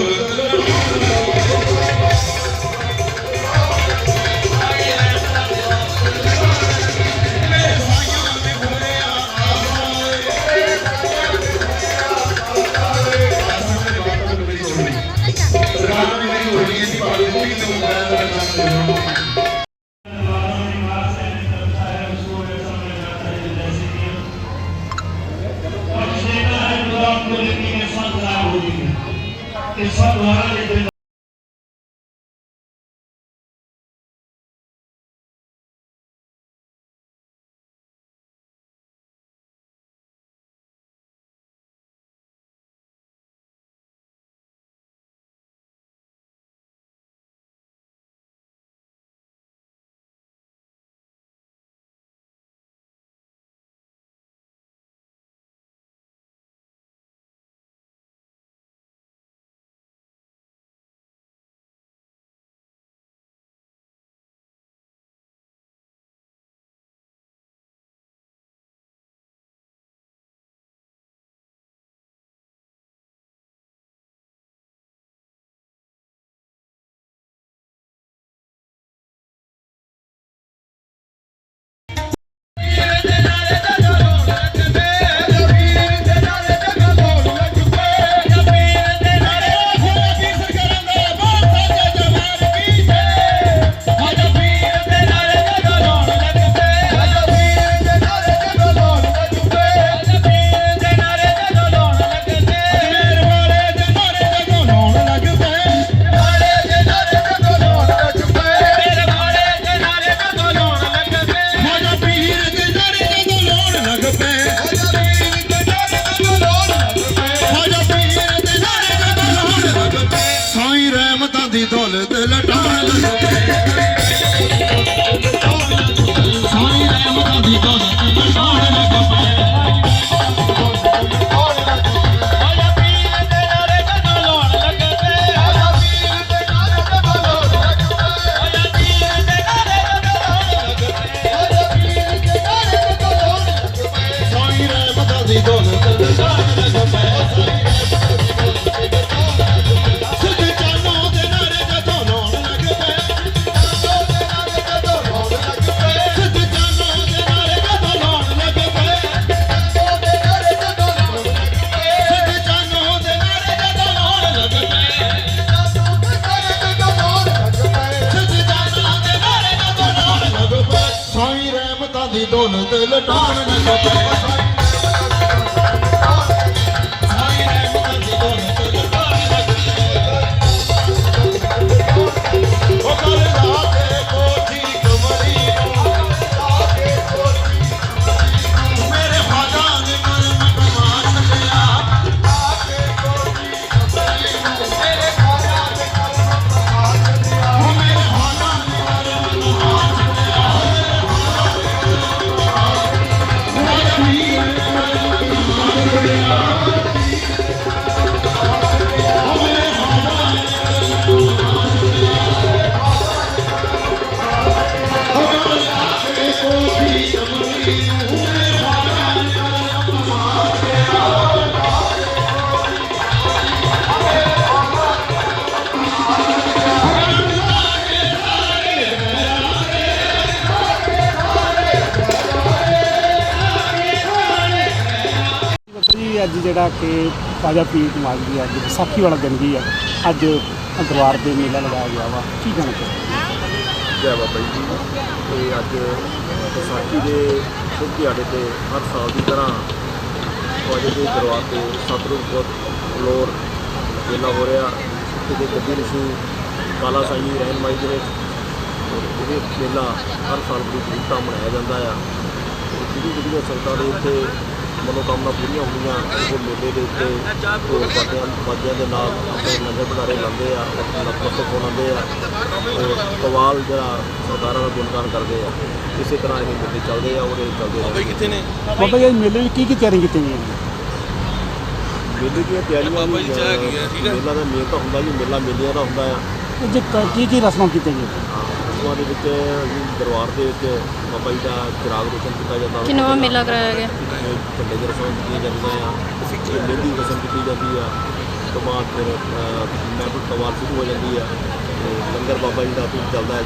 ਇਸ ਦੁਆਰਾ ਦੇ doldu ટાણ ਬਾਬਾ ਅੱਜ ਜਿਹੜਾ ਕਿ ਤਾਜਾ ਪੀਰ ਕਮਾਲ ਦੀ ਅੱਜ ਵਿਸਾਖੀ ਵਾਲਾ ਦਿਨ ਵੀ ਆ। ਅੱਜ ਦਰਬਾਰ ਦੇ ਮੇਲਾ ਲਗਾਇਆ ਗਿਆ ਵਾ। ਕੀ ਕਹਿਣਾ ਚਾਹੁੰਦੇ ਜੈ ਬਾਬਾ ਜੀ। ਤੇ ਅੱਜ ਵਿਸਾਖੀ ਦੇ ਸ਼ੁਭ ਦਿਹਾੜੇ ਤੇ ਹਰ ਸਾਲ ਦੀ ਤਰ੍ਹਾਂ ਤੁਹਾਡੇ ਦੇ ਦਰਬਾਰ ਤੇ ਸਤਰੂਪ ਫਲੋਰ ਮੇਲਾ ਹੋ ਰਿਹਾ। ਤੇ ਗੱਦੀ ਰਿਸ਼ੀ ਕਾਲਾ ਸਾਈ ਰਹਿਨਮਾਈ ਦੇ ਵਿੱਚ ਇਹ ਮੇਲਾ ਹਰ ਸਾਲ ਦੀ ਧੂਮਧਾਮ ਮਨਾਇਆ ਜਾਂਦਾ ਆ। ਤੇ ਜਿਹੜੀ ਜਿਹੜੀਆਂ ਸੰਗਤਾਂ ਦੇ ਇੱਥੇ ਮਨੋਕਾਮਨਾ ਪੂਰੀਆਂ ਹੁੰਦੀਆਂ ਉਹ ਮੇਲੇ ਦੇ ਉੱਤੇ ਢੋਲ ਬਾਜਿਆਂ ਬਾਜਿਆਂ ਦੇ ਨਾਲ ਆਪਣੇ ਨਗਰ ਬੁਲਾਰੇ ਲਾਉਂਦੇ ਆ ਆਪਣਾ ਨਤਮਸਤਕ ਹੋਣਾਉਂਦੇ ਆ ਕਵਾਲ ਜਿਹੜਾ ਸਰਕਾਰਾਂ ਦਾ ਗੁਣਗਾਨ ਕਰਦੇ ਆ ਇਸੇ ਤਰ੍ਹਾਂ ਇਹ ਮੇਲੇ ਚੱਲਦੇ ਆ ਉਹਦੇ ਚੱਲਦੇ ਕਿੱਥੇ ਨੇ? ਬਾਬਾ ਜੀ ਮੇਲੇ ਵਿੱਚ ਕੀ ਕੀ ਤਿਆਰੀ ਕੀਤੀ ਗਈਆਂ? ਨੇ ਮੇਲੇ ਦੀਆਂ ਤਿਆਰੀਆਂ ਵੀ ਅ, ਮੇਲਾ ਦਾ ਮੇਲ ਤਾਂ ਹੁੰਦਾ ਜੀ ਮੇਲਾ ਮੇਲਿਆਂ ਦਾ ਹੁੰਦਾ ਆ। ਜੇ ਕ- ਕੀ ਕੀ ਰਸਮਾਂ ਕੀਤੀਆਂ ਗਈਆਂ? ਉਸਮਾਂ ਦੇ ਵਿੱਚ ਜੀ ਦਰਬਾਰ ਦੇ ਵਿੱਚ ਬਾਬਾ ਜੀ ਦਾ ਚਿਰਾਗ ਰੋਸ਼ਨ ਕੀਤਾ ਜਾਂਦਾ ਕਿ ਨਵਾਂ ਮੇਲਾ ਕਰਾਇਆ ਗਿਆ? ਝੰਡੇ ਦੀ ਰਸਮ ਕੀਤੀਆਂ ਜਾਂਦੀਆਂ ਆ ਮਹਿੰਦੀ ਦੀ ਰਸਮ ਕੀਤੀ ਜਾਂਦੀ ਆ। ਤੋਂ ਬਾਅਦ ਫਿਰ ਮੈਂਬਰ ਕਵਾਰ ਸ਼ੁਰੂ ਹੋ ਜਾਂਦੀ ਆ। ਤੇ ਲੰਗਰ ਬਾਬਾ ਜੀ ਦਾ ਵੀ ਚੱਲਦਾ ਹੈ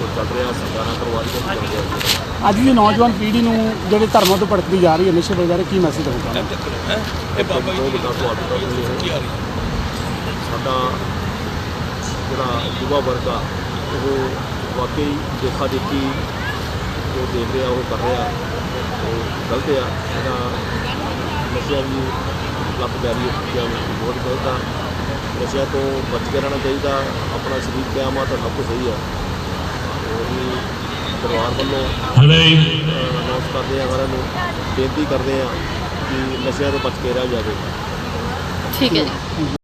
ਉਹ ਚੱਲ ਰਿਹਾ ਸਰਕਾਰਾਂ ਰਿਹਾ। ਜੀ ਅੱਜ ਦੀ ਨੌਜਵਾਨ ਪੀੜ੍ਹੀ ਨੂੰ ਜਿਹੜੇ ਧਰਮਾਂ ਤੋਂ ਭਟਕਦੀ ਜਾ ਰਹੀ ਹੈ ਨਸ਼ੇ ਵਗੈਰਾ ਕੀ ਮੈਸੇਜ ਚਾਹੁੰਦੇ ਇਹ ਬਹੁਤ ਵੱਡਾ ਸਵਾਲ ਹੈ। ਸਾਡਾ ਜਿਹੜਾ ਯੁਵਾ ਵਰਗ ਆ ਉਹ ਵਾਕਈ ਦੇਖਾ ਦੇਖੀ ਜੋ ਦੇਖ ਰਿਹਾ ਉਹ ਕਰ ਰਿਹਾ ਉਹ ਗਲਤ ਆ। ਇਹਦਾ ਨਸ਼ਿਆਂ ਦੀ ਲੱਤ ਪਿਆਰੀ ਹੋ ਆ ਬਹੁਤ ਗਲਤ ਆ। ਨਸ਼ਿਆਂ ਤੋਂ ਬਚ ਕੇ ਰਹਿਣਾ ਚਾਹੀਦਾ ਆਪਣਾ ਸਰੀਰ ਕਿਆਮਾ ਤਾਂ ਸਭ ਕੁਝ ਸਹੀ ਆ। ਉਹ ਵੀ ਪਰਿਵਾਰ ਵੱਲੋਂ ਹਲੇ ਅਨਾਉਂਸ ਕਰਦੇ ਆ ਸਾਰਿਆਂ ਨੂੰ ਬੇਨਤੀ ਕਰਦੇ ਆ ਕਿ ਨਸ਼ਿਆਂ ਤੋਂ ਬਚ ਕੇ ਰਹਿ ਜਾਵੇ। ਠੀਕ ਹੈ ਜੀ।